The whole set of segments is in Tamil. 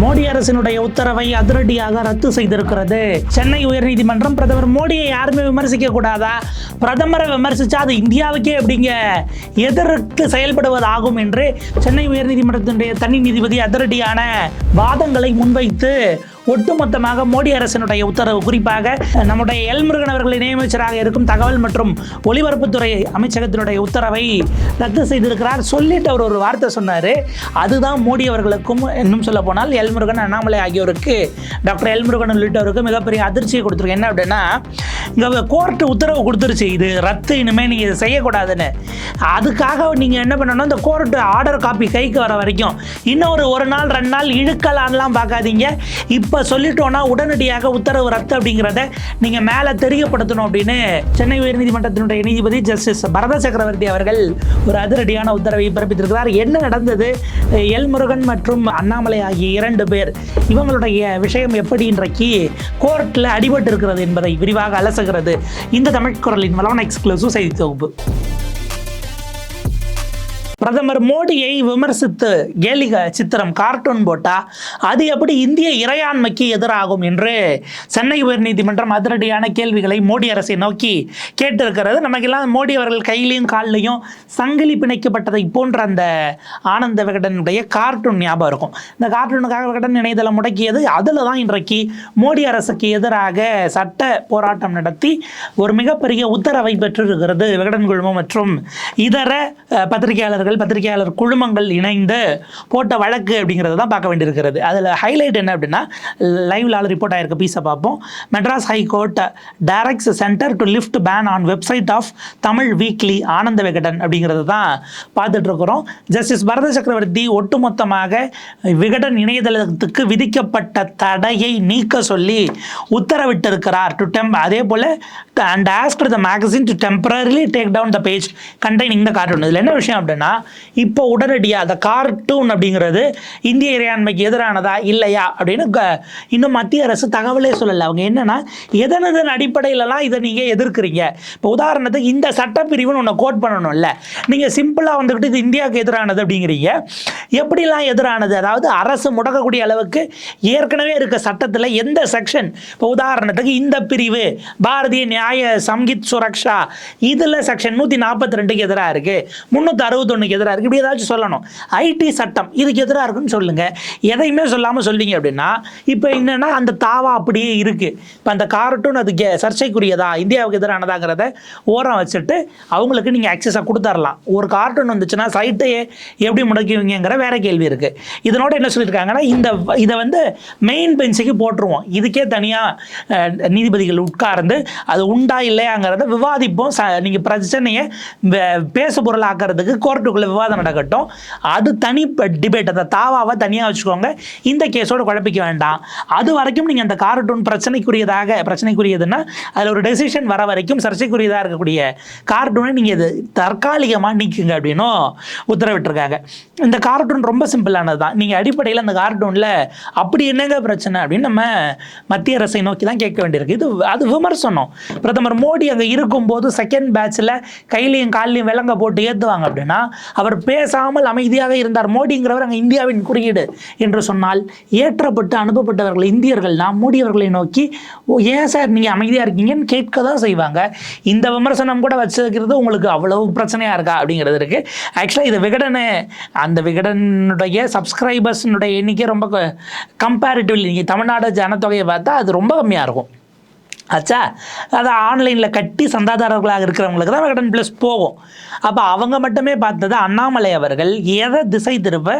மோடி அரசினுடைய உத்தரவை அதிரடியாக ரத்து செய்திருக்கிறது. சென்னை உயர்நீதிமன்றம் பிரதமர் மோடியை யாருமே விமர்சிக்க கூடாதா? பிரதமரை விமர்சிச்சா அது இந்தியாவுக்கே எப்படிங்க? எதிர்த்து செயல்படுவதாகும் என்று சென்னை உயர்நீதிமன்றத்தினுடைய தனி நீதிபதி அதிரடியான வாதங்களை முன்வைத்து ஒட்டுமொத்தமாக மோடி அரசினுடைய உத்தரவு. குறிப்பாக நம்முடைய எல் முருகன் அவர்கள் இணையமைச்சராக இருக்கும் தகவல் மற்றும் ஒலிபரப்புத்துறை அமைச்சகத்தினுடைய உத்தரவை ரத்து செய்திருக்கிறார். சொல்லிட்டு அவர் ஒரு வார்த்தை சொன்னார். அதுதான் மோடி அவர்களுக்கும் இன்னும் சொல்ல போனால் எல் முருகன் அண்ணாமலை ஆகியோருக்கு டாக்டர் எல் முருகன் உள்ளிட்டவருக்கு மிகப்பெரிய அதிர்ச்சியை கொடுத்துருக்கு. என்ன அப்படின்னா இங்கே கோர்ட்டு உத்தரவு கொடுத்துருச்சு. இது ரத்து இனிமேல் நீங்கள் இதை செய்யக்கூடாதுன்னு. அதுக்காக நீங்கள் என்ன பண்ணணும்? இந்த கோர்ட்டு ஆர்டர் காப்பி கைக்கு வர வரைக்கும் இன்னும் ஒரு ஒரு நாள் ரெண்டு நாள் இழுக்கலான்லாம் பார்க்காதீங்க. இப்போ சொல்லிட்டோன்னா உடனடியாக உத்தரவு ரத்து அப்படிங்கிறத நீங்கள் மேலே தெரியப்படுத்தணும் அப்படின்னு சென்னை உயர்நீதிமன்றத்தினுடைய நீதிபதி ஜஸ்டிஸ் பரத சக்கரவர்த்தி அவர்கள் ஒரு அதிரடியான உத்தரவை பிறப்பித்திருக்கிறார். என்ன நடந்தது? எல் முருகன் மற்றும் அண்ணாமலை ஆகிய இரண்டு பேர் இவங்களுடைய விஷயம் எப்படி இன்றைக்கு கோர்ட்டில் அடிபட்டு இருக்கிறது என்பதை விரிவாக அலசுகிறது இந்த தமிழ் குரலின் வளவன் எக்ஸ்க்ளூசிவ் செய்தி தொகுப்பு. பிரதமர் மோடியை விமர்சித்து கேலிக சித்திரம் கார்ட்டூன் போட்டா அது எப்படி இந்திய இறையாண்மைக்கு எதிராகும் என்று சென்னை உயர்நீதிமன்றம் அதிரடியான கேள்விகளை மோடி அரசை நோக்கி கேட்டிருக்கிறது. நமக்கெல்லாம் மோடி அவர்கள் கையிலையும் கால்லையும் சங்கிலி பிணைக்கப்பட்டதை போன்ற அந்த ஆனந்த விகடனுடைய கார்ட்டூன் ஞாபகம் இருக்கும். இந்த கார்ட்டூனுக்காக விகடன் இணையதளம் முடக்கியது அதில் தான் இன்றைக்கு மோடி அரசுக்கு எதிராக சட்ட போராட்டம் நடத்தி ஒரு மிகப்பெரிய உத்தரவை பெற்றிருக்கிறது விகடன் குழுமம் மற்றும் இதர பத்திரிகையாளர்கள் பத்திரிகையாளர்கள் பத்திரிகையாளர் குழுமங்கள் இணைந்து போட்ட வழக்கு அப்படிங்கிறத தான் பார்க்க வேண்டியிருக்கிறது. அதில் ஹைலைட் என்ன அப்படின்னா லைவ்ல ஆள் ரிப்போர்ட் ஆயிருக்க. பீஸை பார்ப்போம். Madras high court directs centre to lift ban on website of Tamil weekly Ananda Vikatan அப்படிங்கிறது தான் பார்த்துட்டு இருக்கிறோம் ஜஸ்டிஸ் பரத சக்கரவர்த்தி ஒட்டுமொத்தமாக விகடன் இணையதளத்துக்கு விதிக்கப்பட்ட தடையை நீக்க சொல்லி உத்தரவிட்டிருக்கிறார். டு டெம் அதே போல் and ask the magazine to temporarily take down the page containing the cartoon இதில் என்ன விஷயம் அப்படின்னா இப்போ உடனடியாக அந்த கார்ட்டூன் அப்படிங்கிறது இந்திய இறையாண்மைக்கு எதிரானதா இல்லையா? அப்படின்னு இன்னும் மத்திய அரசு தகவலே சொல்லலை. அவங்க என்னன்னா எதனதன் அடிப்படையிலலாம் இதை நீங்கள் எதிர்க்கிறீங்க? இப்போ உதாரணத்துக்கு இந்த சட்டப்பிரிவுன்னு ஒன்று கோட் பண்ணணும்ல. நீங்கள் சிம்பிளாக வந்துக்கிட்டு இது இந்தியாவுக்கு எதிரானது அப்படிங்கிறீங்க. எப்படிலாம் எதிரானது? அதாவது அரசு முடக்கக்கூடிய அளவுக்கு ஏற்கனவே இருக்க சட்டத்தில் எந்த செக்ஷன் இப்போ உதாரணத்துக்கு இந்த பிரிவு பாரதிய நியாய சம்கித் சுரக்ஷா இதில் செக்ஷன் நூற்றி நாற்பத்தி ரெண்டுக்கு எதிராக இருக்குது முந்நூற்றி அறுபத்தொன்னுக்கு எதிராக இருக்குது இப்படி ஏதாச்சும் சொல்லணும். ஐடி சட்டம் இதுக்கு எதிராக இருக்குன்னு சொல்லுங்கள் எதையுமே சொல்லாமல் சொல்லிங்க அப்படின்னா இப்போ என்னென்னா அந்த தாவா அப்படியே இருக்குது இப்போ அந்த கார்ட்டூன் அது கே- சர்ச்சைக்குரியதா? இந்தியாவுக்கு எதிரானதாங்கிறத ஓரம் வச்சுட்டு அவங்களுக்கு நீங்கள் ஆக்சஸாக கொடுத்துர்லாம். ஒரு கார்ட்டூன் வந்துச்சுன்னா சைட்டையே எப்படி முடக்குவீங்கிற வேற கேள்வி இருக்குது இதனோட என்ன சொல்லியிருக்காங்கன்னா இந்த இதை வந்து மெயின் பெஞ்சுக்கு போட்டுருவோம். இதுக்கே தனியாக நீதிபதிகள் உட்கார்ந்து அது உண்டா இல்லையாங்கிறத விவாதிப்போம். ச நீங்கள் பிரச்சனையை வே- பேசு பொருளாக்குறதுக்கு கோர்ட்டுக்குள்ளே விவாதம் நடக்கட்டும். அது தனி டிபேட் அந்த தாவாவை தனியாக வச்சுக்கோங்க. இந்த கேஸோட குழப்பிக்க வேண்டாம். அது வரைக்கும் நீங்கள் அந்த கார்ட்டூன் பிரச்சனைக்குரியதாக பிரச்சனைக்குரியதுன்னா அதில் ஒரு டெசிஷன் வர வரைக்கும் சர்ச்சைக்குரியதாக இருக்கக்கூடிய கார்ட்டூனை நீங்கள் இது தற்காலிகமாக நீக்குங்க அப்படின்னும் உத்தரவிட்டிருக்காங்க. இந்த கார்ட்டூன் ரொம்ப சிம்பிளானது தான் நீங்கள் அடிப்படையில் அந்த கார்ட்டூனில் அப்படி என்னங்க பிரச்சனை அப்படின்னு நம்ம மத்திய அரசை நோக்கி தான் கேட்க வேண்டியிருக்கு. இது அது விமர்சனம். பிரதமர் மோடி அங்கே இருக்கும்போது செகண்ட் பேட்சில் கையிலையும் கால்லையும் விலங்க போட்டு ஏற்றுவாங்க அப்படின்னா அவர் பேசாமல் அமைதியாக இருந்தார். மோடிங்கிறவர் அங்கே இந்தியாவின் குறியீடு என்று சொன்னால் ஏற்றப்பட்டு அனுப்பப்பட்டவர்கள் இந்தியர்கள் நாம் மோடி அவர்களை நோக்கி "ஓ, ஏன் சார் நீங்கள் அமைதியாக இருக்கீங்கன்னு கேட்க தான் செய்வாங்க. இந்த விமர்சனம் கூட வச்சிருக்கிறது உங்களுக்கு அவ்வளவு பிரச்சனையாக இருக்கா? அப்படிங்கிறது இருக்குது ஆக்சுவலாக இது விகடனு அந்த விகடனுடைய சப்ஸ்கிரைபர்ஸ்னுடைய எண்ணிக்கை ரொம்ப கம்பேரிட்டிவ்லி நீங்கள் தமிழ்நாடு ஜனத்தொகையை பார்த்தா அது ரொம்ப கம்மியாக இருக்கும். ஆச்சா அதை ஆன்லைனில் கட்டி சந்தாதாரர்களாக இருக்கிறவங்களுக்கு தான் விகடன் ப்ளஸ் போகும். அப்போ அவங்க மட்டுமே பார்த்தது அண்ணாமலை அவர்கள் எதை திசை திருப்ப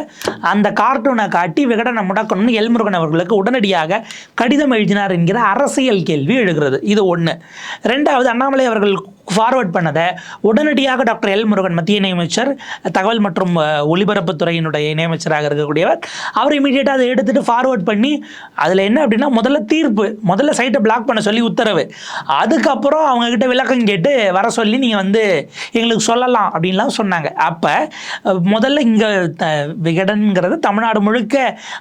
அந்த கார்ட்டூனை காட்டி விகடனை முடக்கணும்னு எல்முருகன் அவர்களுக்கு உடனடியாக கடிதம் எழுதினார் என்கிற அரசியல் கேள்வி எழுகிறது. இது ஒன்று ரெண்டாவது அண்ணாமலை அவர்கள் ஃபார்வர்ட் பண்ணதை உடனடியாக டாக்டர் எல் முருகன் மத்திய இணையமைச்சர் தகவல் மற்றும் ஒலிபரப்புத்துறையினுடைய இணையமைச்சராக இருக்கக்கூடியவர் அவர் இமீடியட்டாக அதை எடுத்துகிட்டு ஃபார்வர்ட் பண்ணி அதில் என்ன அப்படின்னா முதல்ல தீர்ப்பு முதல்ல சைட்டை பிளாக் பண்ண சொல்லி உத்தரவு. அதுக்கப்புறம் அவங்கக்கிட்ட விளக்கம் கேட்டு வர சொல்லி நீங்கள் வந்து எங்களுக்கு சொல்லலாம் அப்படின்லாம் சொன்னாங்க. அப்போ முதல்ல இங்கே விகடன்கிறது தமிழ்நாடு முழுக்க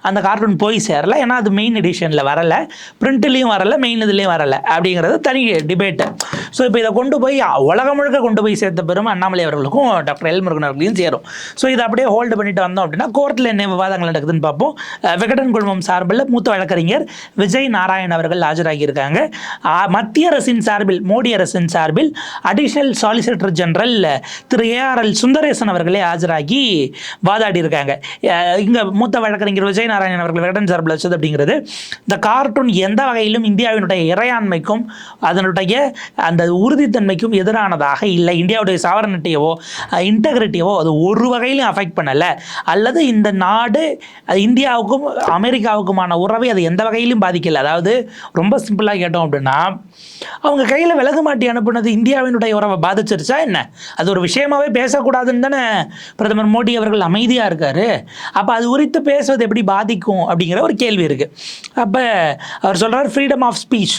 அந்த கார்ட்டூன் போய் சேரல. ஏன்னா அது மெயின் எடிஷனில் வரலை. பிரிண்ட்லேயும் வரல மெயின் இதுலேயும் வரல அப்படிங்கிறது தனி டிபேட்டு ஸோ இப்போ இதை கொண்டு போய் உலகம் முழுக்க கொண்டு போய் சேர்த்த பெரும் அண்ணாமலை அவர்களுக்கும் டாக்டர் எல் முருகன் அவர்களையும் சேரும். ஸோ இதை அப்படியே ஹோல்டு பண்ணிட்டு வந்தோம் அப்படின்னா கோர்ட்டில் என்ன விவாதங்கள் நடக்குதுன்னு பார்ப்போம். விகடன் குழுமம் சார்பில் மூத்த வழக்கறிஞர் விஜய் நாராயண் அவர்கள் ஆஜராகியிருக்காங்க. மத்திய அரசின் சார்பில் மோடி அரசின் சார்பில் additional solicitor general Thiru ARL Sundaresan அவர்களே ஆஜராகி வாதாடி இருக்காங்க இங்கே இங்க மூத்த வழக்கறிஞர் விஜய் நாராயணன் அவர்கள் விகடன் சார்பில் வச்சது அப்படிங்கிறது. இந்த கார்ட்டூன் எந்த வகையிலும் இந்தியாவினுடைய இறையாண்மைக்கும் அதனுடைய அந்த உறுதித்தன்மைக்கும் எதிரானதாக இல்லை. இந்தியாவுடைய சாவரனிட்டியவோ இன்டெகிரிட்டியவோ அது ஒரு வகையிலும் அஃபெக்ட் பண்ணலை. அல்லது இந்த நாடு இந்தியாவுக்கும் அமெரிக்காவுக்குமான உறவை அது எந்த வகையிலும் பாதிக்கல. அதாவது ரொம்ப சிம்பிளாக கேட்டோம் அப்படின்னா அவங்க கையில் விலகு மாட்டி அனுப்புனது இந்தியாவினுடைய உறவை பாதிச்சிருச்சா என்ன? அது ஒரு விஷயமாவே பேசக்கூடாதுன்னு தானே பிரதமர் மோடி அவர்கள் அமைதியாக இருக்காரு. அப்போ அது குறித்து பேசுவது எப்படி பாதிக்கும் அப்படிங்கிற ஒரு கேள்வி இருக்குது அப்போ அவர் சொல்கிறார் ஃப்ரீடம் ஆஃப் ஸ்பீச்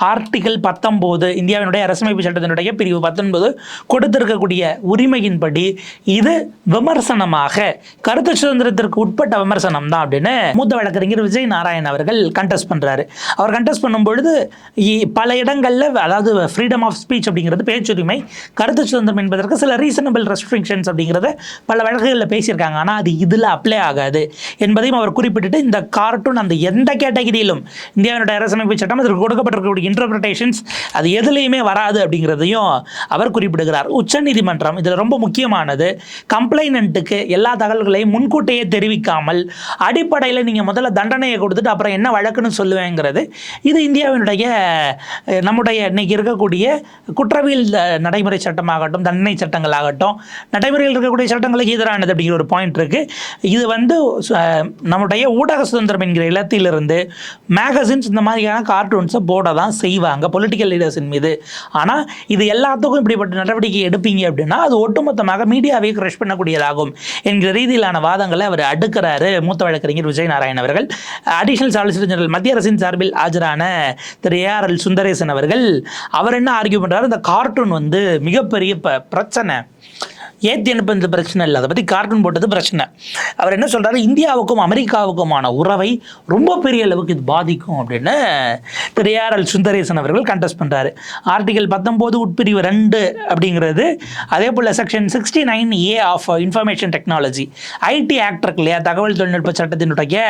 ஆர்டிகல் பத்தொம்போது இந்தியாவினுடைய அரசமைப்பு சட்டத்தினுடைய பிரிவு பத்தொன்பது கொடுத்திருக்கக்கூடிய உரிமையின்படி இது விமர்சனமாக கருத்து சுதந்திரத்திற்கு உட்பட்ட விமர்சனம் தான் அப்படின்னு மூத்த வழக்கறிஞர் விஜய் நாராயண் அவர்கள் கண்டெஸ்ட் பண்றாரு. அவர் கண்டெஸ்ட் பண்ணும்பொழுது இ- பல இடங்களில் அதாவது ஃப்ரீடம் ஆஃப் ஸ்பீச் அப்படிங்கிறது பேச்சுரிமை கருத்து சுதந்திரம் என்பதற்கு சில ரீசனபிள் ரெஸ்ட்ரிக்ஷன்ஸ் அப்படிங்கிறத பல வழக்குகளில் பேசியிருக்காங்க. ஆனால் அது இதில் அப்ளை ஆகாது என்பதையும் அவர் குறிப்பிட்டுட்டு இந்த கார்ட்டூன் அந்த எந்த கேட்டகிரியிலும் இந்தியாவினுடைய அரசமைப்பு சட்டம் அதற்கு கொடுக்கப்பட்டிருக்கக்கூடிய இன்டர்பிரிட்டேஷன்ஸ் அது எதுலேயுமே வராது அப்படிங்கிறதையும் அவர் குறிப்பிடுகிறார். உச்சநீதிமன்றம் இதில் ரொம்ப முக்கியமானது கம்ப்ளைனண்ட்டுக்கு எல்லா தகவல்களையும் முன்கூட்டியே தெரிவிக்காமல் அடிப்படையில் நீங்கள் முதல்ல தண்டனையை கொடுத்துட்டு அப்புறம் என்ன வழக்குன்னு சொல்லுவேங்கிறது இது இந்தியாவினுடைய நம்முடைய இன்னைக்கு இருக்கக்கூடிய குற்றவியல் நடைமுறை சட்டமாகட்டும் தண்டனை சட்டங்களாகட்டும் நடைமுறையில் இருக்கக்கூடிய சட்டங்களுக்கு எதிரானது அப்படிங்கிற ஒரு பாயிண்ட் இருக்குது இது வந்து நம்முடைய ஊடக சுதந்திரம் என்கிற இல்லத்திலிருந்து மேகசின்ஸ் இந்த மாதிரியான கார்ட்டூன்ஸை போட தான் செய்வாங்க பொலிட்டிக்கல் லீடர்ஸின் மீது. ஆனால் இது எல்லாத்துக்கும் இப்படிப்பட்ட நடவடிக்கை எடுப்பீங்க அப்படின்னா அது ஒட்டுமொத்தமாக மீடியாவை கிரஷ் பண்ணக்கூடியதாகும் என்கிற ரீதியிலான வாதங்களை அவர் அடுக்கிறாரு மூத்த வழக்கறிஞர் விஜய் நாராயண் அவர்கள். அடிஷனல் சாலிசிட்டர் ஜெனரல் மத்திய அரசின் சார்பில் ஆஜரான திரு ஏஆர்எல் சுந்தரேசன் அவர்கள். அவர் என்ன ஆர்கியூ பண்ணுறாரு இந்த கார்ட்டூன் வந்து மிகப்பெரிய ப- பிரச்சனை. ஏற்றி அனுப்புறது பிரச்சனை இல்லை. அதை பற்றி கார்ட்டூன் போட்டது பிரச்சனை. அவர் என்ன சொல்கிறாரு இந்தியாவுக்கும் அமெரிக்காவுக்குமான உறவை ரொம்ப பெரிய அளவுக்கு இது பாதிக்கும் அப்படின்னு திரு ஏஆர்எல் சுந்தரேசன் அவர்கள் கண்டெஸ்ட் பண்ணுறாரு ஆர்டிகல் பத்தொம்போது உட்பிரிவு ரெண்டு அப்படிங்கிறது அதே போல் section sixty nine A of information technology IT act இருக்கு இல்லையா? தகவல் தொழில்நுட்ப சட்டத்தினுடைய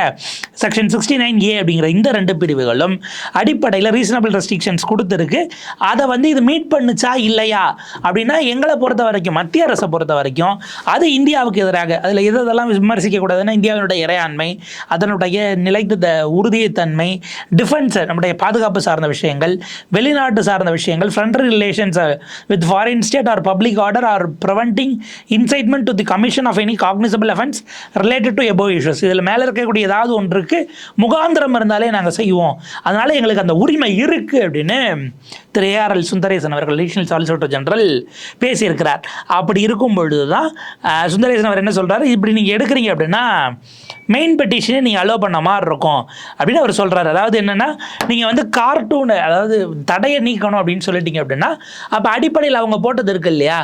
செக்ஷன் சிக்ஸ்டி நைன் ஏ அப்படிங்கிற இந்த ரெண்டு பிரிவுகளும் அடிப்படையில் ரீசனபிள் ரெஸ்ட்ரிக்ஷன்ஸ் கொடுத்துருக்கு. அதை வந்து இது மீட் பண்ணுச்சா இல்லையா? அப்படின்னா எங்களை பொறுத்த வரைக்கும் மத்திய அரசை பொறுத்த வரைக்கும் அது இந்தியாவுக்கு எதிராக. அதில் எது எதெல்லாம் விமர்சிக்கக்கூடாதுன்னா இந்தியாவினுடைய இறையாண்மை அதனுடைய நிலைத்த உறுதியத்தன்மை டிஃபென்ஸு நம்முடைய பாதுகாப்பு சார்ந்த விஷயங்கள் வெளிநாட்டு சார்ந்த விஷயங்கள் friend relations with foreign state or public order or preventing incitement to the commission of any cognizable offence related to above issues இதில் மேலே இருக்கக்கூடிய ஏதாவது ஒன்றுக்கு முகாந்திரம் இருந்தாலே நாங்கள் செய்வோம். அதனால எங்களுக்கு அந்த உரிமை இருக்கு அப்படின்னு திரு ஏஆர்எல் சுந்தரேசன் அவர்கள் அடிஷனல் சாலிசிட்டர் ஜெனரல் பேசியிருக்கிறார். அப்படி இருக்கும் பொழுது தான் சுந்தரேசன் அவர் என்ன சொல்கிறாரு இப்படி நீங்கள் எடுக்கிறீங்க அப்படின்னா மெயின் பெட்டிஷனை நீங்கள் அலோவ் பண்ண மாதிரி இருக்கும். அப்படின்னு அவர் சொல்கிறாரு அதாவது என்னன்னா நீங்கள் வந்து கார்ட்டூனு அதாவது தடையை நீக்கணும் அப்படின்னு சொல்லிட்டீங்க அப்படின்னா அப்போ அடிப்படையில் அவங்க போட்டது இருக்கு இல்லையா?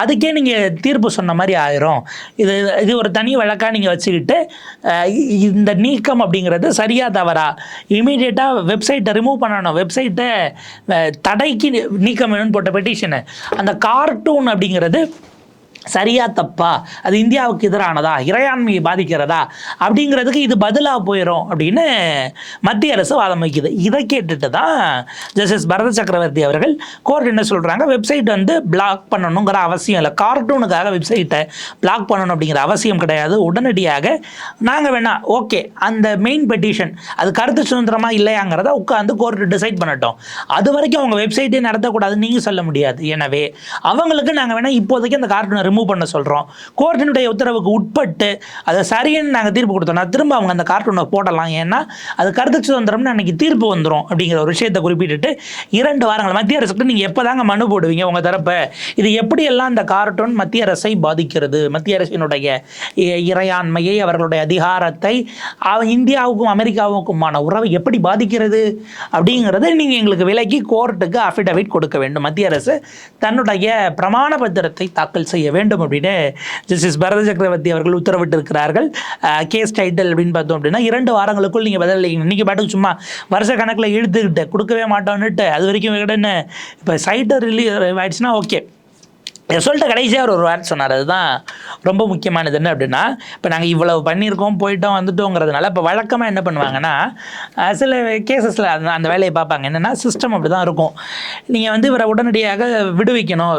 அதுக்கே நீங்கள் தீர்ப்பு சொன்ன மாதிரி ஆயிரும். இது இது ஒரு தனி வழக்காக நீங்கள் வச்சுக்கிட்டு இந்த நீக்கம் அப்படிங்கிறது சரியாக தவறா? இமீடியட்டாக வெப்சைட்டை ரிமூவ் பண்ணணும். வெப்சைட்டை தடைக்கு நீக்கம் வேணும்னு போட்ட பெட்டிஷனு அந்த கார்ட்டூன் அப்படிங்கிறது சரியா தப்பா? அது இந்தியாவுக்கு எதிரானதா? இறையாண்மையை பாதிக்கிறதா? அப்படிங்கிறதுக்கு இது பதிலாக போயிடும் அப்படின்னு மத்திய அரசு வாதம் வைக்குது. இதை கேட்டுட்டு தான் ஜஸ்டிஸ் பரத சக்கரவர்த்தி அவர்கள் கோர்ட் என்ன சொல்கிறாங்க வெப்சைட் வந்து பிளாக் பண்ணணுங்கிற அவசியம் இல்லை. கார்ட்டூனுக்காக வெப்சைட்டை பிளாக் பண்ணணும் அப்படிங்கிற அவசியம் கிடையாது. உடனடியாக நாங்கள் வேணா ஓகே அந்த மெயின் பெட்டிஷன் அது கருத்து சுதந்திரமாக இல்லையாங்கிறத உட்காந்து கோர்ட் டிசைட் பண்ணட்டும். அது வரைக்கும் அவங்க வெப்சைட்டே நடத்தக்கூடாதுன்னு நீங்கள் சொல்ல முடியாது. எனவே அவங்களுக்கு நாங்கள் வேணால் இப்போதைக்கு அந்த கார்ட்டூனை ரிமூவ் பண்ண சொல்கிறோம் கோர்ட்டினுடைய உத்தரவுக்கு உட்பட்டு அதை சரின்னு நாங்கள் தீர்ப்பு கொடுத்தோம்னா திரும்ப அவங்க அந்த கார்ட்டூனை போடலாம். ஏன்னா அது கருத்து சுதந்திரம்னு அன்னைக்கு தீர்ப்பு வந்துடும் அப்படிங்கிற ஒரு விஷயத்தை குறிப்பிட்டுட்டு இரண்டு வாரங்கள் மத்திய அரசுக்கு நீங்கள் எப்போ தாங்க மனு போடுவீங்க உங்கள் தரப்பை? இது எப்படியெல்லாம் அந்த கார்ட்டூன் மத்திய அரசை பாதிக்கிறது? மத்திய அரசினுடைய இ- இறையாண்மையை அவர்களுடைய அதிகாரத்தை இந்தியாவுக்கும் அமெரிக்காவுக்குமான உறவை எப்படி பாதிக்கிறது? அப்படிங்கிறத நீங்கள் எங்களுக்கு விலக்கி கோர்ட்டுக்கு அஃபிடவிட் கொடுக்க வேண்டும். மத்திய அரசு தன்னுடைய பிரமாண பத்திரத்தை தாக்கல் செய்ய வேண்டும். வேண்டும் அப்படின்னு ஜஸ்டிஸ் பரத சக்கரவர்த்தி அவர்கள் உத்தரவிட்டிருக்கிறார்கள். கேஸ் டைட்டில் அப்படின்னு பார்த்தோம் அப்படின்னா இரண்டு வாரங்களுக்குள் நீங்கள் பதில் இல்லைங்க இன்றைக்கி பாட்டுக்கு சும்மா வருஷ கணக்கில் இழுத்துக்கிட்டு கொடுக்கவே மாட்டோன்னுட்டு அது வரைக்கும் விகடன்னு இப்போ சைட்டை ரிலீஸ் ஆயிடுச்சுன்னா ஓகே இதை சொல்லிட்டு கடைசியாக அவர் ஒரு வார்த்தை சொன்னார். அதுதான் ரொம்ப முக்கியமானது என்ன அப்படின்னா இப்போ நாங்கள் இவ்வளவு பண்ணியிருக்கோம் போயிட்டோம் வந்துட்டோங்கிறதுனால இப்போ வழக்கமாக என்ன பண்ணுவாங்கன்னா சில கேசஸில் அந்த அந்த வேலையை பார்ப்பாங்க. என்னென்னா சிஸ்டம் அப்படி தான் இருக்கும். நீங்கள் வந்து இவரை உடனடியாக விடுவிக்கணும்.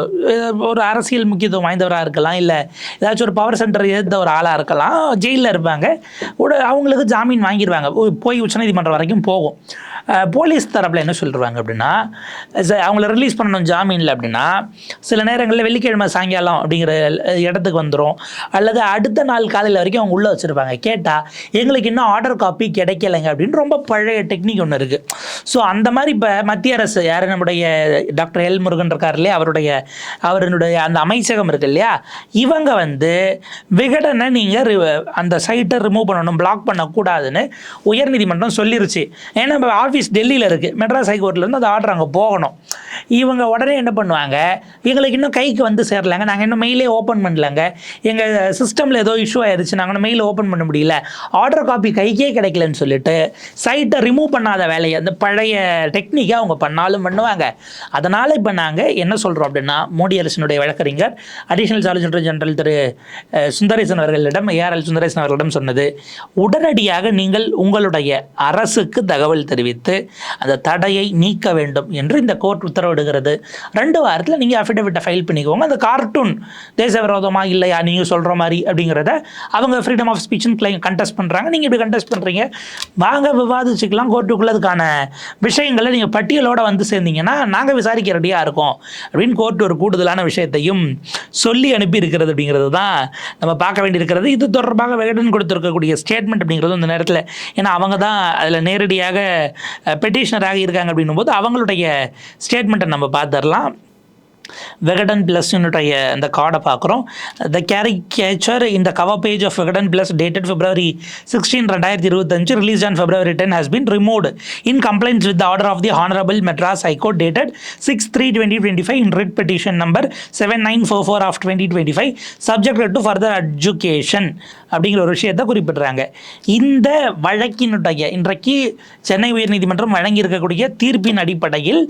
ஒரு அரசியல் முக்கியத்துவம் வாய்ந்தவராக இருக்கலாம் இல்லை ஏதாச்சும் ஒரு பவர் சென்டர் எதிர்த்த ஒரு ஆளாக இருக்கலாம். ஜெயிலில் இருப்பாங்க. உட அவங்களுக்கு ஜாமீன் வாங்கிடுவாங்க போய் போய் உச்சநீதிமன்றம் வரைக்கும் போகும். போலீஸ் தரப்பில் என்ன சொல்லிடுவாங்க அப்படின்னா ச- அவங்கள ரிலீஸ் பண்ணணும் ஜாமீனில் அப்படின்னா சில நேரங்களில் வெள்ளிக்கிழமை சாயங்காலம் அப்படிங்கிற இடத்துக்கு வந்துடும் அல்லது அடுத்த நாள் காலையில் வரைக்கும் அவங்க உள்ளே வச்சுருப்பாங்க. கேட்டால் எங்களுக்கு இன்னும் ஆர்டர் காப்பி கிடைக்கலைங்க அப்படின்னு ரொம்ப பழைய டெக்னிக் ஒன்று இருக்குது ஸோ அந்த மாதிரி இப்போ மத்திய அரசு யார் நம்முடைய டாக்டர் எல் முருகன் இருக்கார் இல்லையா? அவருடைய அவருடைய அந்த அமைச்சகம் இருக்கு இல்லையா? இவங்க வந்து விகடனை நீங்கள் அந்த சைட்டை ரிமூவ் பண்ணணும் பிளாக் பண்ணக்கூடாதுன்னு உயர்நீதிமன்றம் சொல்லிருச்சு. ஏன்னா இப்போ ஆஃபீஸ் டெல்லியில் இருக்குது மெட்ராஸ் ஹைகோர்ட்லேருந்து அந்த ஆர்டர் அங்கே போகணும். இவங்க உடனே என்ன பண்ணுவாங்க? எங்களுக்கு இன்னும் கைக்கு வந்து வந்து சேரலாங்க. நாங்கள் இன்னும் மெயிலே ஓப்பன் பண்ணலங்க. எங்கள் சிஸ்டமில் ஏதோ இஷ்யூ ஆயிடுச்சு நாங்கள் மெயில் ஓப்பன் பண்ண முடியல. ஆர்டர் காப்பி கைக்கே கிடைக்கலன்னு சொல்லிட்டு சைட்டை ரிமூவ் பண்ணாத வேலையை அந்த பழைய டெக்னிக்கை அவங்க பண்ணாலும் பண்ணுவாங்க. அதனால் இப்போ நாங்கள் என்ன சொல்கிறோம் அப்படின்னா மோடி அரசினுடைய வழக்கறிஞர் additional solicitor general Thiru Sundaresan அவர்களிடம் ஏஆர்எல் சுந்தரேசன் அவர்களிடம் சொன்னது உடனடியாக நீங்கள் உங்களுடைய அரசுக்கு தகவல் தெரிவித்து அந்த தடையை நீக்க வேண்டும் என்று இந்த கோர்ட் உத்தரவிடுகிறது. ரெண்டு வாரத்தில் நீங்கள் அஃபிடவிட்டை ஃபைல் பண்ணிக்கோங்க. அந்த கார்ட்டூன் தேச விரோதமாக இல்லையா? நீங்கள் சொல்கிற மாதிரி அப்படிங்கிறத அவங்க ஃப்ரீடம் ஆஃப் ஸ்பீச்னு கிளைம் கண்டெஸ்ட் பண்ணுறாங்க நீங்கள் இப்படி கண்டெஸ்ட் பண்ணுறீங்க வாங்க விவாதிச்சுக்கலாம். கோர்ட்டுக்குள்ளதுக்கான விஷயங்களை நீங்கள் பட்டியலோடு வந்து சேர்ந்தீங்கன்னா நாங்கள் விசாரிக்க ரெடியாக இருக்கோம் அப்படின்னு கோர்ட் ஒரு கூடுதலான விஷயத்தையும் சொல்லி அனுப்பி இருக்கிறது அப்படிங்கிறது தான் நம்ம பார்க்க வேண்டியிருக்கிறது. இது தொடர்பாக விகடன் கொடுத்துருக்கக்கூடிய ஸ்டேட்மெண்ட் அப்படிங்கிறது இந்த நேரத்தில் ஏன்னா அவங்க தான் அதில் நேரடியாக பெட்டிஷனராக இருக்காங்க அப்படின்னும் போது அவங்களுடைய ஸ்டேட்மெண்ட்டை நம்ம பார்த்துடலாம். வெகடன் பிளஸ்னுடைய அந்த கார்டை பார்க்குறோம். த கேரிகேச்சர் இந்த cover page of Vikatan plus dated February sixteen ரெண்டாயிரத்தி இருபத்தஞ்சு release on February ten has been removed in compliance with the order of the Honorable Madras High Court dated 6 3 2025 in writ petition number 7944 of 2025 subject to further education அப்படிங்கிற ஒரு விஷயத்தை குறிப்பிடுறாங்க. இந்த வழக்கினுடைய இன்றைக்கு சென்னை உயர்நீதிமன்றம் வழங்கியிருக்கக்கூடிய தீர்ப்பின் அடிப்படையில்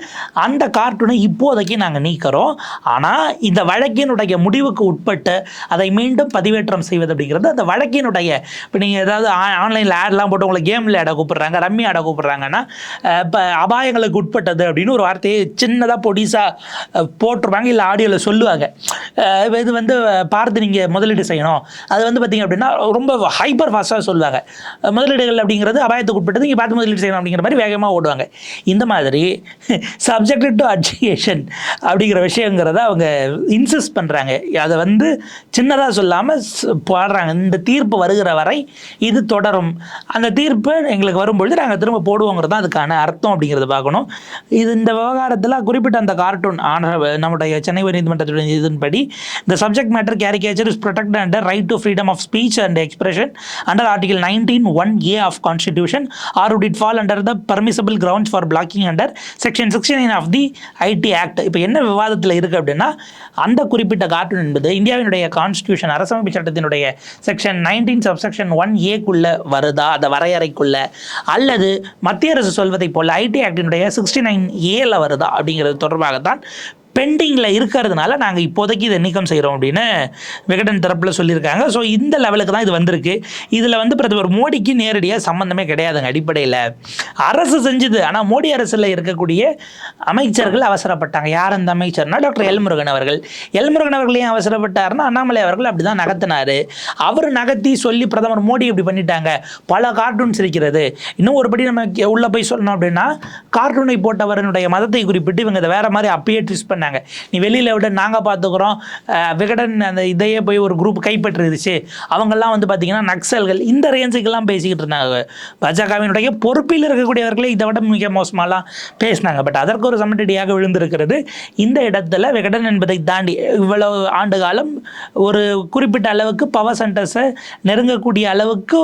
அந்த கார்ட்டூனை இப்போதைக்கு நாங்கள் நீக்கிறோம். ஆனால் இந்த வழக்கினுடைய முடிவுக்கு உட்பட்டு அதை மீண்டும் பதிவேற்றம் செய்வது அப்படிங்கிறது அந்த வழக்கினுடைய இப்போ நீங்கள் ஏதாவது ஆன்லைனில் ஆட்லாம் போட்டு உங்களை கேமில் ஆட கூப்பிட்றாங்க ரம்மி ஆட கூப்பிட்றாங்கன்னா இப்போ அபாயங்களுக்கு உட்பட்டது அப்படின்னு ஒரு வார்த்தையை சின்னதாக பொடிசாக போட்டுருவாங்க இல்லை ஆடியோவில் சொல்லுவாங்க. இது வந்து பார்த்து நீங்கள் முதலீடு செய்யணும். அது வந்து பார்த்தீங்க அப்படின்னா ரொம்ப ஹைப்பர் ஃபாஸ்ட்டாக சொல்லுவாங்க. முதலீடுகள் அப்படிங்கிறது அபாயத்துக்கு உட்பட்டது நீங்கள் பார்த்து முதலீடு செய்யணும் அப்படிங்கிற மாதிரி வேகமாக ஓடுவாங்க. இந்த மாதிரி சப்ஜெக்ட் டு அட்ஜிகேஷன் அப்படிங்கிற விஷயம் விஷயங்கிறத அவங்க இன்சிஸ்ட் பண்ணுறாங்க அதை வந்து சின்னதாக சொல்லாமல் பாடுறாங்க. இந்த தீர்ப்பு வருகிற வரை இது தொடரும். அந்த தீர்ப்பு எங்களுக்கு வரும்பொழுது நாங்கள் திரும்ப போடுவோங்கிறது தான் அதுக்கான அர்த்தம் அப்படிங்கிறத பார்க்கணும். இது இந்த விவகாரத்தில் குறிப்பிட்ட அந்த கார்ட்டூன் ஆனர் நம்முடைய சென்னை உயர்நீதிமன்றத்துடைய இதன்படி இந்த subject matter caricature is protect under right to freedom of speech and expression under article nineteen one A of constitution or would it fall under the permissible grounds for blocking under section sixty nine of the IT act இப்போ என்ன விவாதத்தை விவாதத்தில் இருக்குது அப்படின்னா அந்த குறிப்பிட்ட கார்ட்டூன் என்பது இந்தியாவினுடைய கான்ஸ்டியூஷன் அரசமைப்பு சட்டத்தினுடைய செக்ஷன் நைன்டீன் சப்செக்ஷன் ஒன் ஏக்குள்ளே வருதா? அந்த வரையறைக்குள்ள. அல்லது மத்திய அரசு சொல்வதை போல ஐடி ஆக்டினுடைய சிக்ஸ்டி நைன் ஏல வருதா? அப்படிங்கிறது தொடர்பாகத்தான் பெண்டிங்கில் இருக்கிறதுனால நாங்கள் இப்போதைக்கு இதை நீக்கம் செய்கிறோம் அப்படின்னு விகடன் தரப்பில் சொல்லியிருக்காங்க. ஸோ இந்த லெவலுக்கு தான் இது வந்திருக்கு. இதில் வந்து பிரதமர் மோடிக்கு நேரடியாக சம்மந்தமே கிடையாதுங்க அடிப்படையில். அரசு செஞ்சுது ஆனால் மோடி அரசில் இருக்கக்கூடிய அமைச்சர்கள் அவசரப்பட்டாங்க. யார் அந்த அமைச்சர்னா டாக்டர் எல்முருகன் அவர்கள். எல்முருகன் அவர்கள் ஏன் அவசரப்பட்டாருன்னா அண்ணாமலை அவர்கள் அப்படி தான் நகர்த்தினார். அவர் நகர்த்தி சொல்லி பிரதமர் மோடி இப்படி பண்ணிட்டாங்க. பல கார்ட்டூன்ஸ் இருக்கிறது. இன்னும் ஒருபடி நம்ம கே- போய் சொல்லணும் அப்படின்னா கார்ட்டூனை போட்டவரனுடைய மதத்தை குறிப்பிட்டு இவங்க இதை வேறு மாதிரி அப்பயே ட்விஸ்ட் பண்ணாங்க நீ வெளியில் விட நாங்கள் பார்த்துக்குறோம் விகடன் அந்த இதையே போய் ஒரு குரூப் கைப்பற்றிருச்சு. அவங்கெல்லாம் வந்து பார்த்திங்கன்னா நக்சல்கள் இந்த ரேஞ்சுக்கெல்லாம் பேசிக்கிட்டு இருந்தாங்க. பாஜகவினுடைய பொறுப்பில் இருக்கக்கூடியவர்களே இதை விட மிக மோசமாலாம் பேசினாங்க. பட் அதற்கு ஒரு சமட்டடியாக விழுந்திருக்கிறது. இந்த இடத்துல விகடன் என்பதை தாண்டி இவ்வளவு ஆண்டு காலம் ஒரு குறிப்பிட்ட அளவுக்கு பவர் சென்டர்ஸை நெருங்கக்கூடிய அளவுக்கு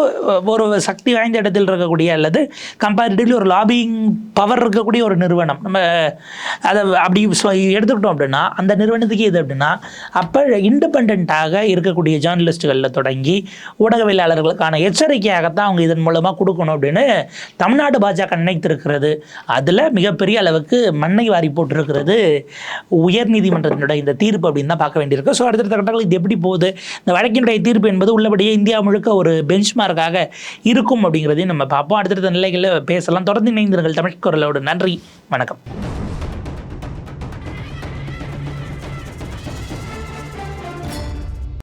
ஒரு சக்தி வாய்ந்த இடத்தில் இருக்கக்கூடிய அல்லது கம்பேரிட்டிவ்லி ஒரு லாபிங் பவர் இருக்கக்கூடிய ஒரு நிறுவனம். நம்ம அதை அப்படி எடுத்து எடுத்துக்கிட்டோம் அப்படின்னா அந்த நிறுவனத்துக்கு இது அப்படின்னா அப்போ இண்டிபெண்ட்டாக இருக்கக்கூடிய ஜேர்னலிஸ்ட்டுகளில் தொடங்கி ஊடகவியலாளர்களுக்கான எச்சரிக்கையாகத்தான் அவங்க இதன் மூலமாக கொடுக்கணும் அப்படின்னு தமிழ்நாடு பாஜக நினைத்திருக்கிறது. அதில் மிகப்பெரிய அளவுக்கு மண்ணை வாரி போட்டிருக்கிறது உயர்நீதிமன்றத்தினுடைய இந்த தீர்ப்பு அப்படின்னு தான் பார்க்க வேண்டியிருக்கு. ஸோ அடுத்தடுத்த கட்டங்கள் இது எப்படி போகுது? இந்த வழக்கினுடைய தீர்ப்பு என்பது உள்ளபடியே இந்தியா முழுக்க ஒரு பெஞ்ச்மார்க்காக இருக்கும் அப்படிங்கிறதையும் நம்ம பார்ப்போம். அடுத்தடுத்த நிலைகளில் பேசலாம். தொடர்ந்து இணைந்திருங்கள் தமிழ் குரலோட. நன்றி. வணக்கம்.